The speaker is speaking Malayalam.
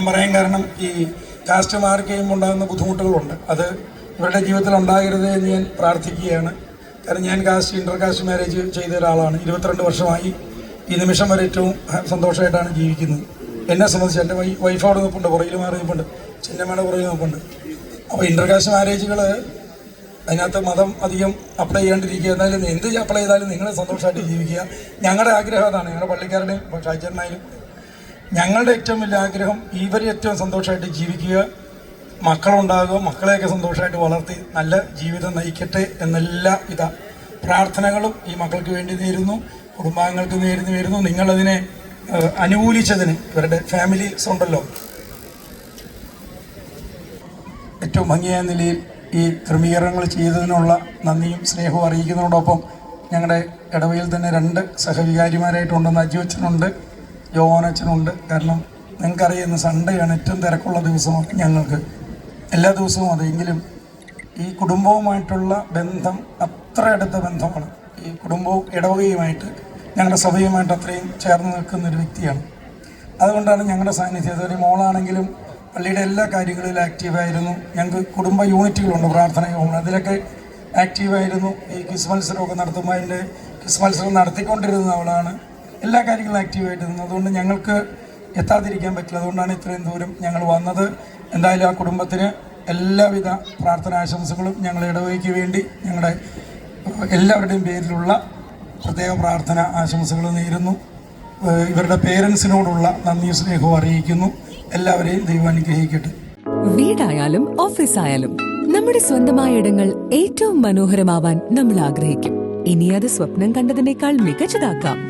ഞാൻ പറയാൻ കാരണം ഈ കാസ്റ്റ് കഴിയുമ്പോൾ ഉണ്ടാകുന്ന ബുദ്ധിമുട്ടുകളുണ്ട്. അത് ഇവരുടെ ജീവിതത്തിൽ ഉണ്ടാകരുത് എന്ന് ഞാൻ പ്രാർത്ഥിക്കുകയാണ്. കാരണം ഞാൻ കാസ്റ്റ് ഇന്റർ കാസ്റ്റ് മാരേജ് ചെയ്ത ഒരാളാണ്. ഇരുപത്തിരണ്ട് വർഷമായി ഈ നിമിഷം വരെ ഏറ്റവും സന്തോഷമായിട്ടാണ് ജീവിക്കുന്നത്. എന്നെ സംബന്ധിച്ച് എന്റെ വൈ വൈഫ് അവിടെ നിൽപ്പുണ്ട് പുറകിൽ മാറി നിൽപ്പുണ്ട് ചിന്നമ്മയുടെ പുറകിൽ നിൽപ്പുണ്ട്. അപ്പോൾ ഇന്റർ കാസ്റ്റ് മാരേജുകൾ അതിനകത്ത് മതം അധികം അപ്ലൈ ചെയ്യാണ്ടിരിക്കുക. എന്നാലും എന്ത് അപ്ലൈ ചെയ്താലും നിങ്ങളെ സന്തോഷമായിട്ട് ജീവിക്കുക. ഞങ്ങളുടെ ആഗ്രഹം അതാണ്. ഞങ്ങളുടെ പള്ളിക്കാരുടെയും ഷാജന്മാരും ഞങ്ങളുടെ ഏറ്റവും വലിയ ആഗ്രഹം ഇവർ ഏറ്റവും സന്തോഷമായിട്ട് ജീവിക്കുക. മക്കളുണ്ടാകുക മക്കളെയൊക്കെ സന്തോഷമായിട്ട് വളർത്തി നല്ല ജീവിതം നയിക്കട്ടെ എന്നെല്ലാ വിധ പ്രാർത്ഥനകളും ഈ മക്കൾക്ക് വേണ്ടി നേരുന്നു കുടുംബാംഗങ്ങൾക്ക് നേരുന്നു. വരുന്നു നിങ്ങളതിനെ അനുകൂലിച്ചതിന് ഇവരുടെ ഫാമിലീസ് ഉണ്ടല്ലോ. ഏറ്റവും ഭംഗിയായ നിലയിൽ ഈ ക്രമീകരണങ്ങൾ ചെയ്തതിനുള്ള നന്ദിയും സ്നേഹവും അറിയിക്കുന്നതോടൊപ്പം ഞങ്ങളുടെ ഇടവയിൽ തന്നെ രണ്ട് സഹവികാരിമാരായിട്ടുണ്ടെന്ന് അജുവച്ചനുണ്ട്. യോവാനച്ചനുണ്ട്. കാരണം നിങ്ങൾക്കറിയുന്ന സൺഡേയാണ് ഏറ്റവും തിരക്കുള്ള ദിവസമാണ് ഞങ്ങൾക്ക്. എല്ലാ ദിവസവും അതെങ്കിലും ഈ കുടുംബവുമായിട്ടുള്ള ബന്ധം അത്ര അടുത്ത ബന്ധമാണ്. ഈ കുടുംബവും ഇടവകയുമായിട്ട് ഞങ്ങളുടെ സഭയുമായിട്ട് അത്രയും ചേർന്ന് നിൽക്കുന്ന ഒരു വ്യക്തിയാണ്. അതുകൊണ്ടാണ് ഞങ്ങളുടെ സാന്നിധ്യം. അതുപോലെ മോളാണെങ്കിലും പള്ളിയുടെ എല്ലാ കാര്യങ്ങളിലും ആക്റ്റീവായിരുന്നു ഞങ്ങൾക്ക് കുടുംബ യൂണിറ്റുകളുണ്ട് പ്രാർത്ഥന യോഗങ്ങൾ അതിലൊക്കെ ആക്റ്റീവായിരുന്നു ഈ ക്വിസ് മത്സരമൊക്കെ നടത്തുമ്പോൾ അതിന്റെ ക്വിസ് മത്സരം നടത്തിക്കൊണ്ടിരുന്ന അവളാണ്. എല്ലാ കാര്യങ്ങളും ആക്റ്റീവായിട്ടിരുന്നു അതുകൊണ്ട് ഞങ്ങൾക്ക് എത്താതിരിക്കാൻ പറ്റില്ല. അതുകൊണ്ടാണ് ഇത്രയും ദൂരം ഞങ്ങൾ വന്നത്. എന്തായാലും ആ കുടുംബത്തിന് എല്ലാവിധ പ്രാർത്ഥനാശംസകളും ഞങ്ങൾ ഇടവകയ്ക്ക് വേണ്ടി ഞങ്ങളുടെ എല്ലാവരുടെയും പേരിലുള്ള പ്രത്യേക പ്രാർത്ഥന ആശംസകൾ നേരുന്നു. ഇവരുടെ പേരൻസിനോടുള്ള നന്ദി സ്നേഹവും അറിയിക്കുന്നു. എല്ലാവരെയും ദൈവം അനുഗ്രഹിക്കട്ടെ. വീടായാലും ഓഫീസായാലും നമ്മുടെ സ്വന്തമായ ഇടങ്ങൾ ഏറ്റവും മനോഹരമാവാൻ നമ്മൾ ആഗ്രഹിക്കും. ഇനി അത് സ്വപ്നം കണ്ടതിനേക്കാൾ മികച്ചതാക്കാം.